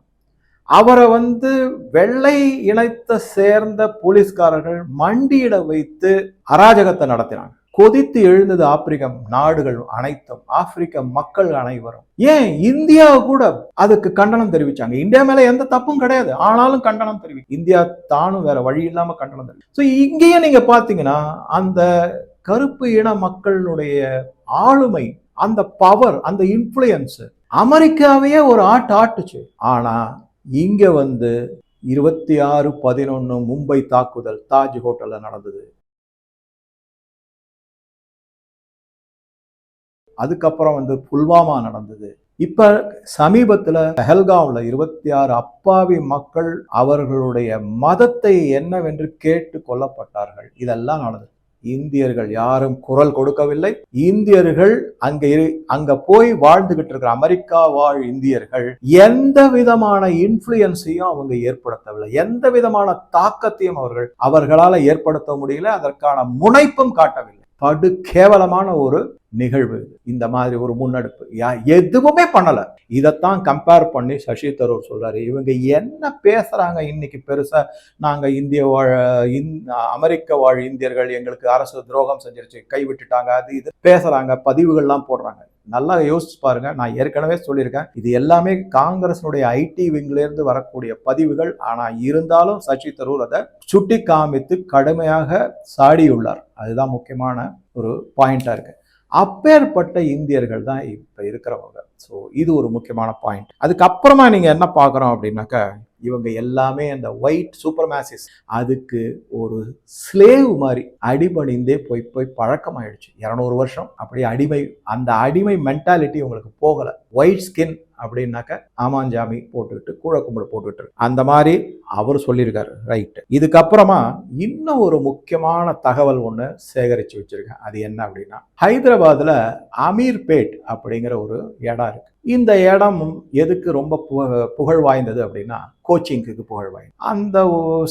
அவரை வந்து வெள்ளை இணைத்த சேர்ந்த போலீஸ்காரர்கள் மண்டியிட வைத்து அராஜகத்தை நடத்தினாங்க. கொதித்து எழுந்தது ஆப்பிரிக்க நாடுகள் அனைத்தும் ஆப்பிரிக்க மக்கள் அனைவரும். ஏன்? இந்தியா கூட அதுக்கு கண்டனம் தெரிவிச்சாங்க. இந்தியா மேல எந்த தப்பும் கிடையாது. ஆனாலும் கண்டனம் தெரிவி இந்தியா தானும் வேற வழி இல்லாம கண்டனம் தெரிவிச்சு ஸோ இங்கேயே நீங்க பாத்தீங்கன்னா அந்த கருப்பு இன மக்களுடைய ஆளுமை அந்த பவர் அந்த இன்ஃப்ளூயன்ஸ் அமெரிக்காவையே ஒரு ஆட்டு ஆட்டுச்சு. ஆனா இங்க வந்து இருபத்தி ஆறு பதினொன்னு மும்பை தாக்குதல் தாஜ் ஹோட்டல்ல நடந்தது. அதுக்கப்புறம் வந்து புல்வாமா நடந்தது. இப்ப சமீபத்துல பெஹல்காவில் இருபத்தி ஆறு அப்பாவி மக்கள் அவர்களுடைய மதத்தை என்னவென்று கேட்டு கொல்லப்பட்டார்கள். இதெல்லாம் நடந்தது. இந்தியர்கள் யாரும் குரல் கொடுக்கவில்லை. இந்தியர்கள் அங்க இரு அங்க போய் வாழ்ந்துகிட்டு இருக்கிற அமெரிக்கா வாழ் இந்தியர்கள் எந்த விதமான இன்ஃப்ளூயன்ஸையும் அவங்க ஏற்படுத்தவில்லை. எந்த விதமான தாக்கத்தையும் அவர்கள் அவர்களால ஏற்படுத்த முடியல. அதற்கான முனைப்பும் காட்டவில்லை. படு கேவலமான ஒரு நிகழ்வு இந்த மாதிரி ஒரு முன்னெடுப்பு. யா- எதுவுமே பண்ணலை. இதைத்தான் கம்பேர் பண்ணி சசி தரூர் சொல்கிறாரு இவங்க என்ன பேசுகிறாங்க இன்னைக்கு பெருசாக நாங்கள் இந்திய வாழ் இந்- அமெரிக்க வாழ் இந்தியர்கள் எங்களுக்கு அரசு துரோகம் செஞ்சிருச்சு கைவிட்டுட்டாங்க அது இது பேசுகிறாங்க பதிவுகள்லாம் போடுறாங்க. நல்லா யோசிச்சு பாருங்க. நான் ஏற்கனவே சொல்லியிருக்கேன். இது எல்லாமே காங்கிரஸினுடைய ஐடி விங்ல வரக்கூடிய பதிவுகள். ஆனால் இருந்தாலும் சசி தரூர் அதை சுட்டி காமித்து கடுமையாக சாடியுள்ளார். அதுதான் முக்கியமான ஒரு பாயிண்டாக இருக்குது அப்பேற்பட்ட இந்தியர்கள் தான் இப்போ இருக்கிறவங்க. ஸோ இது ஒரு முக்கியமான பாயிண்ட் அதுக்கப்புறமா நீங்கள் என்ன பார்க்குறோம் அப்படின்னாக்கா இவங்க எல்லாமே அந்த ஒயிட் சூப்பர் மேசிஸ் அதுக்கு ஒரு ஸ்லேவ் மாதிரி அடிபணிந்தே போய் போய் பழக்கமாயிடுச்சு. இரநூறு வருஷம். அப்படியே அடிமை அந்த அடிமை மென்டாலிட்டி உங்களுக்கு போகலை. ஒயிட் ஸ்கின் அப்படின்னாக்க ஆமாஞ்சாமி போட்டுக்கிட்டு கூழ கும்பிடு போட்டுக்கிட்டு அந்த மாதிரி அவர் சொல்லியிருக்காரு. ரைட்டு இதுக்கப்புறமா இன்னும் ஒரு முக்கியமான தகவல் ஒன்று சேகரித்து வச்சிருக்கேன். அது என்ன அப்படின்னா ஹைதராபாத்தில் அமீர்பேட் அப்படிங்கிற ஒரு இடம் இருக்கு. இந்த இடம் எதுக்கு ரொம்ப புகழ் வாய்ந்தது அப்படின்னா கோச்சிங்க்கு புகழ் வாய்ந்தது. அந்த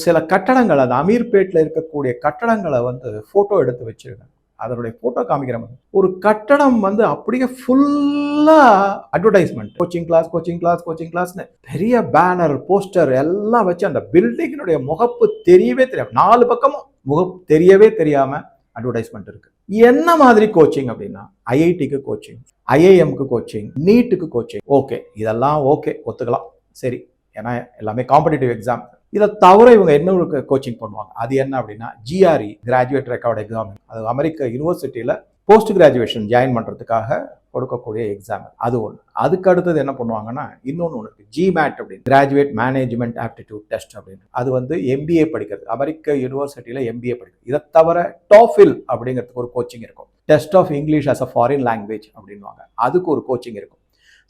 சில கட்டடங்கள் அந்த அமீர்பேட்டில் இருக்கக்கூடிய கட்டடங்களை வந்து ஃபோட்டோ எடுத்து வச்சிருக்காங்க அதனுடைய ஃபோட்டோ காமிக்கிறேன் மாதிரி. ஒரு கட்டணம் வந்து அப்படியே ஃபுல்லாக advertisement coaching class coaching class coaching கிளாஸ்னு பெரிய பேனர் போஸ்டர் எல்லாம் வச்சு அந்த பில்டிங்கினுடைய முகப்பு தெரியவே தெரியாது நாலு பக்கமும் முகப்பு தெரியவே தெரியாமல் அட்வர்டைஸ்மெண்ட் இருக்கு. என்ன மாதிரி கோச்சிங் அப்படின்னா ஐஐடிக்கு கோச்சிங் ஐஐஎம்க்கு கோச்சிங் நீட்டுக்கு கோச்சிங் ஓகே இதெல்லாம் ஓகே ஒத்துக்கலாம். சரி ஏன்னா எல்லாமே காம்படிட்டிவ் எக்ஸாம் இதை தவிர இவங்க என்ன கோச்சிங் பண்ணுவாங்க? அது என்ன அப்படின்னா ஜிஆர்இ கிராஜுவேட் ரெக்கார்டு எக்ஸாம் அது அமெரிக்க யூனிவர்சிட்டியில் போஸ்ட் கிராஜுவேஷன் ஜாயின் பண்ணுறதுக்காக கொடுக்கக்கூடிய எக்ஸாம் அது ஒன்று அதுக்கு அடுத்தது என்ன பண்ணுவாங்கன்னா இன்னொன்று ஒன்று இருக்குது ஜிமேட் அப்படின்னு. கிராஜுவேட் மேனேஜ்மெண்ட் ஆப்டிடியூட் டெஸ்ட் அப்படின்னு. அது வந்து எம்பிஏ படிக்கிறது. அமெரிக்க யூனிவர்சிட்டியில் எம்பிஏ படிக்கிறது. இதை தவிர டாஃபில் அப்படிங்கிறதுக்கு ஒரு கோச்சிங் இருக்கும். Test of English as a foreign language அப்படின்வாங்க அதுக்கு ஒரு கோச்சிங் இருக்கும்.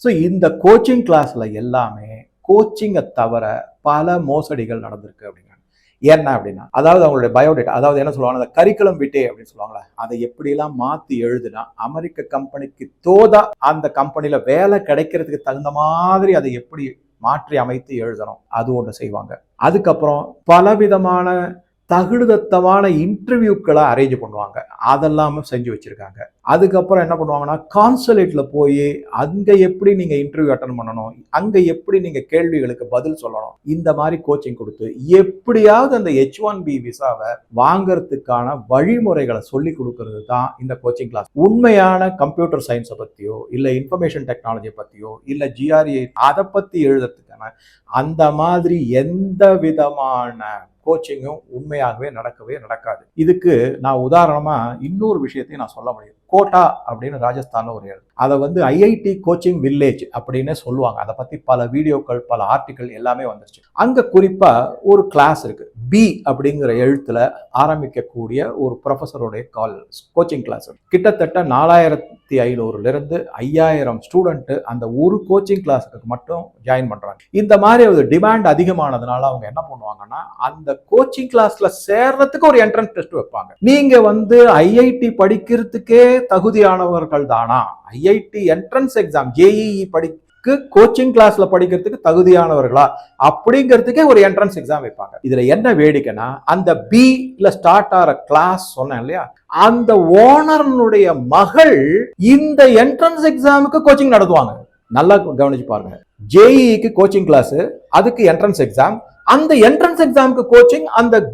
ஸோ இந்த கோச்சிங் கிளாஸில் எல்லாமே கோச்சிங்கை தவிர பல மோசடிகள் நடந்திருக்கு அப்படிங்கிறாங்க. என்ன அப்படின்னா அதாவது அவங்களுடைய பயோடேட்டா அதாவது என்ன சொல்லுவாங்க அந்த கரிக்குலம் விட்டே அப்படின்னு சொல்லுவாங்களே அதை எப்படிலாம் மாற்றி எழுதுனா அமெரிக்க கம்பெனிக்கு தோதா அந்த கம்பெனியில் வேலை கிடைக்கிறதுக்கு தகுந்த மாதிரி அதை எப்படி மாற்றி அமைத்து எழுதணும் அது ஒன்று செய்வாங்க. அதுக்கப்புறம் பலவிதமான தகுடுதத்தமான இன்டர்வியூக்களை அரேஞ்ச் பண்ணுவாங்க. அதெல்லாம் செஞ்சு வச்சுருக்காங்க. அதுக்கப்புறம் என்ன பண்ணுவாங்கன்னா கான்சுலேட்டில் போய் அங்கே எப்படி நீங்கள் இன்டர்வியூ அட்டன் பண்ணணும் அங்கே எப்படி நீங்கள் கேள்விகளுக்கு பதில் சொல்லணும் இந்த மாதிரி கோச்சிங் கொடுத்து எப்படியாவது அந்த ஹெச் ஒன் பி விசாவை வாங்கிறதுக்கான வழிமுறைகளை சொல்லி கொடுக்கறது தான் இந்த கோச்சிங் கிளாஸ் உண்மையான கம்ப்யூட்டர் சயின்ஸை பற்றியோ இல்லை இன்ஃபர்மேஷன் டெக்னாலஜி பற்றியோ இல்லை ஜிஆர்ஏ அதை பற்றி எழுதுறதுக்கான அந்த மாதிரி எந்த விதமான கோச்சிங்கும் உண்மையாகவே நடக்கவே நடக்காது. இதுக்கு நான் உதாரணமாக இன்னொரு விஷயத்தையும் நான் சொல்ல முடியும். கோட்டா அப்படின்னு ராஜஸ்தானில் ஒரு இடம். அதை வந்து ஐஐடி கோச்சிங் வில்லேஜ் அப்படின்னு சொல்லுவாங்க. அதை பற்றி பல வீடியோக்கள் பல ஆர்டிக்கல் எல்லாமே வந்துருச்சு. அங்கே குறிப்பாக ஒரு கிளாஸ் இருக்குது பி அப்படிங்கிற எழுத்தில் ஆரம்பிக்கக்கூடிய ஒரு ப்ரொஃபஸருடைய கால் கோச்சிங் கிளாஸ் கிட்டத்தட்ட நாலாயிரத்தி ஐநூறுலேருந்து ஐயாயிரம் ஸ்டூடெண்ட்டு அந்த ஒரு கோச்சிங் கிளாஸுக்கு மட்டும் ஜாயின் பண்ணுறாங்க இந்த மாதிரி ஒரு டிமாண்ட் அதிகமானதுனால அவங்க என்ன பண்ணுவாங்கன்னா அந்த கோச்சிங் கிளாஸில் சேர்றதுக்கு ஒரு என்ட்ரன்ஸ் டெஸ்ட் வைப்பாங்க. நீங்கள் வந்து ஐஐடி படிக்கிறதுக்கே தகுதியானவர்கள் தானா ஐஐடி என்ட்ரன்ஸ் எக்ஸாம் ஜேஇஇ படிக்கு கோச்சிங் கிளாஸ்ல படிக்கிறதுக்கு தகுதியானவர்களா? அப்படிங்கிறதுக்கே ஒரு என்ட்ரன்ஸ் எக்ஸாம் வைப்பாங்க. இதுல என்ன வேடிக்கைன்னா அந்த பில ஸ்டார்ட் ஆகிற கிளாஸ் சொன்னேன் இல்லையா? அந்த ஓனர்னுடைய மகள் இந்த என்ட்ரன்ஸ் எக்ஸாமுக்கு கோச்சிங் நடத்துவாங்க. நல்லா கவனிச்சு பாருங்க. ஜேஇக்கு கோச்சிங் கிளாஸ் அதுக்கு என்ட்ரன்ஸ் எக்ஸாம் அந்த என்ட்ரன்ஸ் எக்ஸாமுக்கு கோச்சிங் அந்த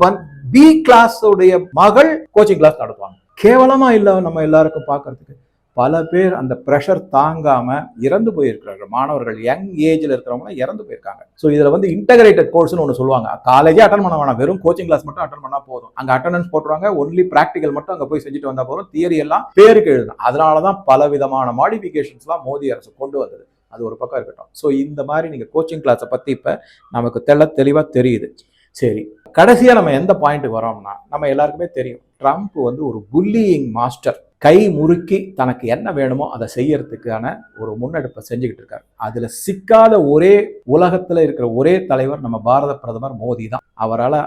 பி கிளாஸ் உடைய மகள் கோச்சிங் கிளாஸ் நடத்துவாங்க. கேவலமாக இல்லை நம்ம எல்லாருக்கும் பார்க்கறதுக்கு பல பேர் அந்த ப்ரெஷர் தாங்காமல் இறந்து போயிருக்கிறார்கள். மாணவர்கள் யங் ஏஜில் இருக்கிறவங்களாம் இறந்து போயிருக்காங்க. ஸோ இதில் வந்து இன்டகிரேட்டட் கோர்ஸ்னு ஒன்று சொல்லுவாங்க. காலேஜே அட்டன் பண்ண வேணாம். வெறும் கோச்சிங் கிளாஸ் மட்டும் அட்டன் பண்ணால் போதும். அங்கே அட்டண்டன்ஸ் போட்டுருவாங்க. ஒன்லி ப்ராக்டிகல் மட்டும் அங்கே போய் செஞ்சுட்டு வந்தால் போதும். தியரி எல்லாம் பேருக்கு எழுதணும். அதனால தான் பல விதமான மாடிஃபிகேஷன்ஸ்லாம் மோடி அரசு கொண்டு வந்தது. அது ஒரு பக்கம் இருக்கட்டும். ஸோ இந்த மாதிரி நீங்கள் கோச்சிங் கிளாஸை பற்றி இப்போ நமக்கு தெள்ள தெளிவாக தெரியுது. சரி. கடைசியாக நம்ம எந்த பாயிண்ட்டுக்கு வரோம்னா நம்ம எல்லாருக்குமே தெரியும் ட்ரம்ப் வந்து ஒரு புல்லியிங் மாஸ்டர் கை முறுக்கி தனக்கு என்ன வேணுமோ அதை செய்யறதுக்கான ஒரு முன்னெடுப்பை செஞ்சுக்கிட்டு இருக்காரு. அதுல சிக்காத ஒரே உலகத்துல இருக்கிற ஒரே தலைவர் நம்ம பாரத பிரதமர் மோடி தான். அவரால்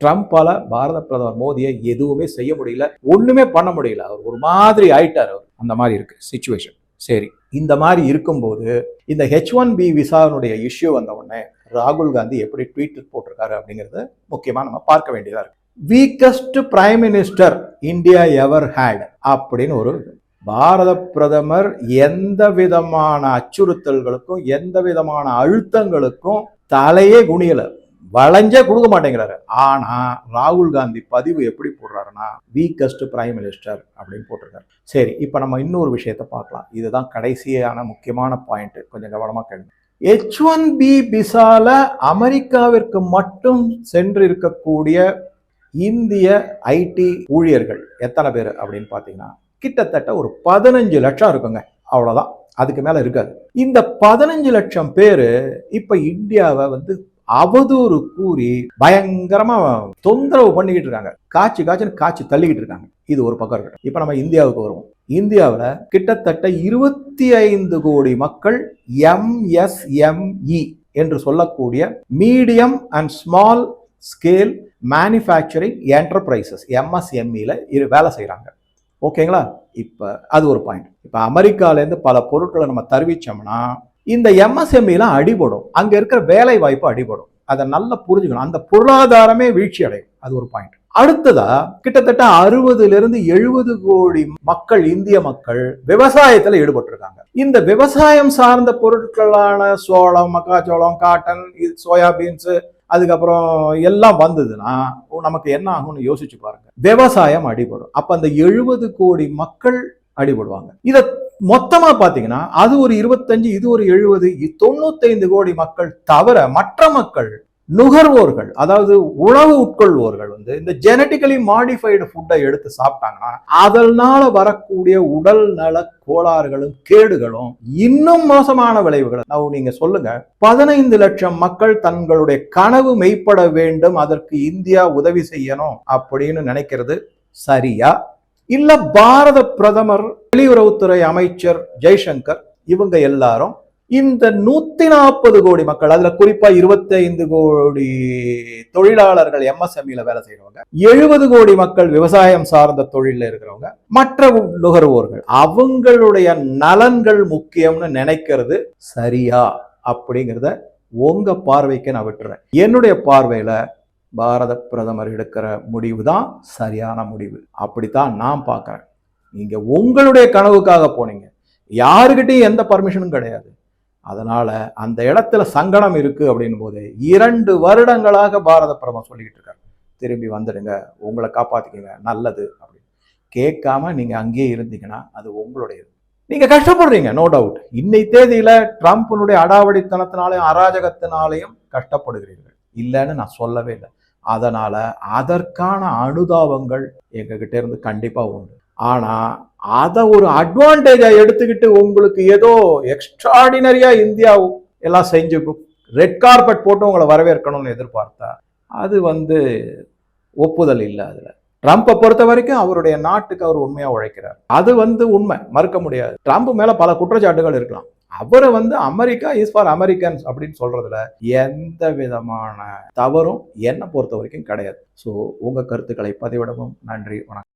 ட்ரம்ப்பால பாரத பிரதமர் மோடியை எதுவுமே செய்ய முடியல ஒண்ணுமே பண்ண முடியல. அவர் ஒரு மாதிரி ஆயிட்டார் அவர். அந்த மாதிரி இருக்கு சுச்சுவேஷன் சரி இந்த மாதிரி இருக்கும்போது இந்த ஹெச் ஒன் பி விசாவினுடைய இஷ்யூ வந்த உடனே ராகுல் காந்தி எப்படி ட்வீட் போட்டிருக்காரு அப்படிங்கிறத முக்கியமாக நம்ம பார்க்க வேண்டியதாக இருக்கு. Weakest prime minister India ever had அப்படின்னு ஒரு பாரத பிரதமர் எந்த விதமான அச்சுறுத்தல்களுக்கும் எந்த விதமான அழுத்தங்களுக்கும் தலையே குனியலை. வளைஞ்சே கொடுக்க மாட்டேங்கிறாரு. ஆனா ராகுல் காந்தி பதிவு எப்படி போடுறாருன்னா வீக்கஸ்ட் பிரைம் மினிஸ்டர் அப்படின்னு போட்டிருக்காரு. சரி இப்போ நம்ம இன்னொரு விஷயத்த பார்க்கலாம். இதுதான் கடைசியான முக்கியமான பாயிண்ட் கொஞ்சம் கவனமாக கேளுங்க. எச் ஒன் பி பிசால அமெரிக்காவிற்கு மட்டும் சென்று இருக்கக்கூடிய இந்திய ஐடி ஊழியர்கள் எத்தனை பேர் அப்படின்னு பார்த்தீங்கன்னா கிட்டத்தட்ட ஒரு பதினஞ்சு லட்சம் இருக்குங்க. அவ்வளோதான் அதுக்கு மேலே இருக்காது. இந்த பதினஞ்சு லட்சம் பேர் இப்போ இந்தியாவை வந்து அவதூறு கூறி பயங்கரமா தொந்தரவு பண்ணிக்கிட்டு இருக்காங்க. காய்ச்சி காய்ச்சின்னு காய்ச்சி தள்ளிக்கிட்டு இருக்காங்க. இது ஒரு பக்கம் இருக்கட்டும். இப்போ நம்ம இந்தியாவுக்கு வருவோம். இந்தியாவில் கிட்டத்தட்ட இருபத்தி ஐந்து கோடி மக்கள் எம்எஸ்எம்இ என்று சொல்லக்கூடிய medium and small scale manufacturing enterprises எம்எஸ்எம்இல இரு வேலை செய்கிறாங்க ஓகேங்களா இப்போ அது ஒரு பாயிண்ட் இப்போ அமெரிக்காலேருந்து பல பொருட்களை நம்ம தருவிச்சோம்னா இந்த எம்எஸ்எம்இலாம் அடிபடும். அங்கே இருக்கிற வேலை வாய்ப்பு அடிபடும். அதை நல்லா புரிஞ்சுக்கணும். அந்த பொருளாதாரமே வீழ்ச்சி அடையும் அது ஒரு பாயிண்ட் அடுத்ததா கிட்டத்தட்ட அறுபதுல இருந்து எழுபது கோடி மக்கள் இந்திய மக்கள் விவசாயத்துல ஈடுபட்டிருக்காங்க. இந்த விவசாயம் சார்ந்த பொருட்களான சோளம் மக்காச்சோளம் காட்டன் சோயாபீன்ஸ் அதுக்கப்புறம் எல்லாம் வந்ததுன்னா நமக்கு என்ன ஆகும்னு யோசிச்சு பாருங்க. விவசாயம் அடிபடும். அப்ப அந்த எழுபது கோடி மக்கள் அடிபடுவாங்க. இத மொத்தமா பாத்தீங்கன்னா அது ஒரு இருபத்தஞ்சு இது ஒரு எழுபது தொண்ணூத்தைந்து கோடி மக்கள் தவிர மற்ற மக்கள் நுகர்வோர்கள் அதாவது உணவு உட்கொள்வோர்கள் வந்து இந்த ஜெனட்டிக்கலி மாடிஃபைடு ஃபுட்டை எடுத்து சாப்பிட்டாங்கன்னா அதனால வரக்கூடிய உடல் நல கோளாறுகளும் கேடுகளும் இன்னும் மோசமான விளைவுகள். நீங்க சொல்லுங்க பதினைந்து லட்சம் மக்கள் தங்களுடைய கனவு மெய்ப்பட வேண்டும் அதற்கு இந்தியா உதவி செய்யணும் அப்படின்னு நினைக்கிறது சரியா? இல்ல பாரத பிரதமர் வெளியுறவுத்துறை அமைச்சர் ஜெய்சங்கர் இவங்க எல்லாரும் இந்த நூத்தி நாற்பது கோடி மக்கள் அதுல குறிப்பா இருபத்தி ஐந்து கோடி தொழிலாளர்கள் எம்எஸ்எம்இல வேலை செய்யறவங்க எழுபது கோடி மக்கள் விவசாயம் சார்ந்த தொழில இருக்கிறவங்க மற்ற நுகர்வோர்கள். அவங்களுடைய நலன்கள் முக்கியம்னு நினைக்கிறது சரியா அப்படிங்கிறத உங்க பார்வைக்கு நான் விட்டுறேன். என்னுடைய பார்வையில பாரத பிரதமர் எடுக்கிற முடிவு தான் சரியான முடிவு. அப்படித்தான் நான் பார்க்குறேன். நீங்க உங்களுடைய கனவுக்காக போனீங்க. யாருக்கிட்டையும் எந்த பர்மிஷனும் கிடையாது. அதனால் அந்த இடத்துல சங்கடம் இருக்குது அப்படின் போது இரண்டு வருடங்களாக பாரத பிரதமர் சொல்லிக்கிட்டு இருக்கார். திரும்பி வந்துடுங்க உங்களை காப்பாற்றிக்கங்க நல்லது அப்படின்னு. கேட்காம நீங்கள் அங்கேயே இருந்தீங்கன்னா அது உங்களுடையது. நீங்கள் கஷ்டப்படுறீங்க நோ டவுட் இன்னை தேதியில் ட்ரம்ப்னுடைய அடாவடித்தனத்தினாலையும் அராஜகத்தினாலையும் கஷ்டப்படுகிறீர்கள். இல்லைன்னு நான் சொல்லவே இல்லை. அதனால் அதற்கான அனுதாபங்கள் எங்ககிட்ட இருந்து கண்டிப்பாக உண்டு. ஆனால் அதை ஒரு அட்வான்டேஜாக எடுத்துக்கிட்டு உங்களுக்கு ஏதோ எக்ஸ்ட்ராடினரியாக இந்தியா எல்லாம் செஞ்சு ரெட் கார்பெட் போட்டு உங்களை வரவேற்கணும்னு எதிர்பார்த்தா அது வந்து ஒப்புதல் இல்லை அதில். ட்ரம்ப்பை பொறுத்த வரைக்கும் அவருடைய நாட்டுக்கு அவர் உண்மையாக உழைக்கிறார். அது வந்து உண்மை மறுக்க முடியாது. ட்ரம்ப் மேலே பல குற்றச்சாட்டுகள் இருக்கலாம். அவரை வந்து அமெரிக்கா இஸ் ஃபார் அமெரிக்கன்ஸ் அப்படின்னு சொல்றதுல எந்த விதமான தவறும் என்னை பொறுத்த வரைக்கும் கிடையாது. ஸோ உங்கள் கருத்துக்களை பதிவிடவும் நன்றி வணக்கம்.